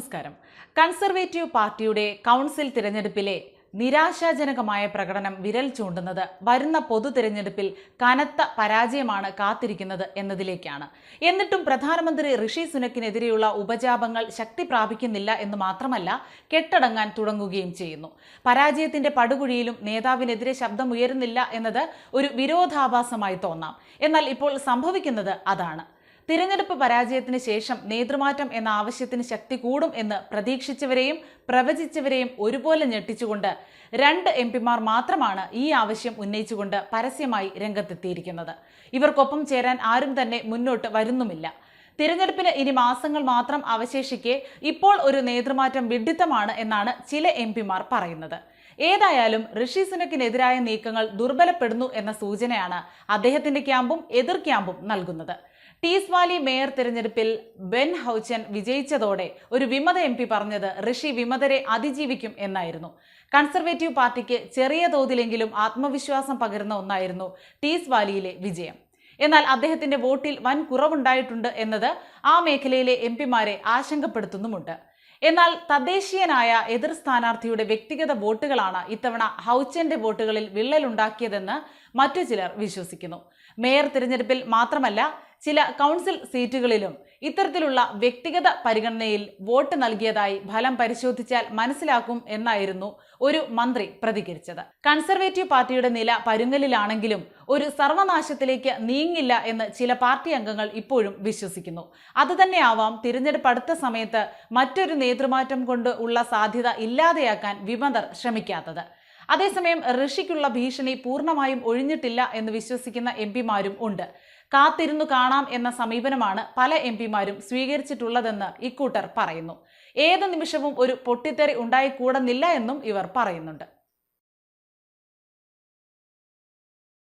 നമസ്കാരം. കൺസർവേറ്റീവ് പാർട്ടിയുടെ കൗൺസിൽ തിരഞ്ഞെടുപ്പിലെ നിരാശാജനകമായ പ്രകടനം വിരൽ ചൂണ്ടുന്നത് വരുന്ന പൊതു തിരഞ്ഞെടുപ്പിൽ കനത്ത പരാജയമാണ് കാത്തിരിക്കുന്നത് എന്നതിലേക്കാണ്. എന്നിട്ടും പ്രധാനമന്ത്രി ഋഷി സുനക്കിനെതിരെയുള്ള ഉപജാപങ്ങൾ ശക്തി പ്രാപിക്കുന്നില്ല എന്ന് മാത്രമല്ല കെട്ടടങ്ങാൻ തുടങ്ങുകയും ചെയ്യുന്നു. പരാജയത്തിന്റെ പടുകുഴിയിലും നേതാവിനെതിരെ ശബ്ദമുയരുന്നില്ല എന്നത് ഒരു വിരോധാഭാസമായി തോന്നാം. എന്നാൽ ഇപ്പോൾ സംഭവിക്കുന്നത് അതാണ്. തിരഞ്ഞെടുപ്പ് പരാജയത്തിന് ശേഷം നേതൃമാറ്റം എന്ന ആവശ്യത്തിന് ശക്തി കൂടും എന്ന് പ്രതീക്ഷിച്ചവരെയും പ്രവചിച്ചവരെയും ഒരുപോലെ ഞെട്ടിച്ചുകൊണ്ട് രണ്ട് എം പിമാർ മാത്രമാണ് ഈ ആവശ്യം ഉന്നയിച്ചുകൊണ്ട് പരസ്യമായി രംഗത്തെത്തിയിരിക്കുന്നത്. ഇവർക്കൊപ്പം ചേരാൻ ആരും തന്നെ മുന്നോട്ട് വരുന്നുമില്ല. തിരഞ്ഞെടുപ്പിന് ഇനി മാസങ്ങൾ മാത്രം അവശേഷിക്കെ ഇപ്പോൾ ഒരു നേതൃമാറ്റം വിഡിത്തമാണ് എന്നാണ് ചില എം പിമാർ പറയുന്നത്. ഏതായാലും ഋഷി സുനക്കിനെതിരായ നീക്കങ്ങൾ ദുർബലപ്പെടുന്നു എന്ന സൂചനയാണ് അദ്ദേഹത്തിന്റെ ക്യാമ്പും എതിർ ക്യാമ്പും നൽകുന്നത്. ടീസ് വാലി മേയർ തിരഞ്ഞെടുപ്പിൽ ബെൻ ഹൗച്ചൻ വിജയിച്ചതോടെ ഒരു വിമത എം പി പറഞ്ഞത് ഋഷി വിമതരെ അതിജീവിക്കും എന്നായിരുന്നു. കൺസർവേറ്റീവ് പാർട്ടിക്ക് ചെറിയ തോതിലെങ്കിലും ആത്മവിശ്വാസം പകരുന്ന ഒന്നായിരുന്നു ടീസ് വാലിയിലെ വിജയം. എന്നാൽ അദ്ദേഹത്തിന്റെ വോട്ടിൽ വൻ കുറവുണ്ടായിട്ടുണ്ട് എന്നത് ആ മേഖലയിലെ എം പിമാരെ ആശങ്കപ്പെടുത്തുന്നുമുണ്ട്. എന്നാൽ തദ്ദേശീയനായ എതിർ സ്ഥാനാർത്ഥിയുടെ വ്യക്തിഗത വോട്ടുകളാണ് ഇത്തവണ ഹൗച്ചന്റെ വോട്ടുകളിൽ വിള്ളലുണ്ടാക്കിയതെന്ന് മറ്റു ചിലർ വിശ്വസിക്കുന്നു. മേയർ തിരഞ്ഞെടുപ്പിൽ മാത്രമല്ല ചില കൗൺസിൽ സീറ്റുകളിലും ഇത്തരത്തിലുള്ള വ്യക്തിഗത പരിഗണനയിൽ വോട്ട് നൽകിയതായി ഫലം പരിശോധിച്ചാൽ മനസ്സിലാക്കും എന്നായിരുന്നു ഒരു മന്ത്രി പ്രതികരിച്ചത്. കൺസർവേറ്റീവ് പാർട്ടിയുടെ നില പരുങ്ങലിലാണെങ്കിലും ഒരു സർവനാശത്തിലേക്ക് നീങ്ങില്ല എന്ന് ചില പാർട്ടി അംഗങ്ങൾ ഇപ്പോഴും വിശ്വസിക്കുന്നു. അതുതന്നെയാവാം തിരഞ്ഞെടുപ്പ് അടുത്ത സമയത്ത് മറ്റൊരു നേതൃമാറ്റം കൊണ്ട് ഉള്ള സാധ്യത ഇല്ലാതെയാക്കാൻ വിമതർ ശ്രമിക്കാത്തത്. അതേസമയം ഋഷിക്കുള്ള ഭീഷണി പൂർണമായും ഒഴിഞ്ഞിട്ടില്ല എന്ന് വിശ്വസിക്കുന്ന എം പിമാരും ഉണ്ട്. കാത്തിരുന്നു കാണാം എന്ന സമീപനമാണ് പല എം പിമാരും സ്വീകരിച്ചിട്ടുള്ളതെന്ന് ഇക്കൂട്ടർ പറയുന്നു. ഏത് നിമിഷവും ഒരു പൊട്ടിത്തെറി ഉണ്ടായിക്കൂടുന്നില്ല എന്നും ഇവർ പറയുന്നുണ്ട്.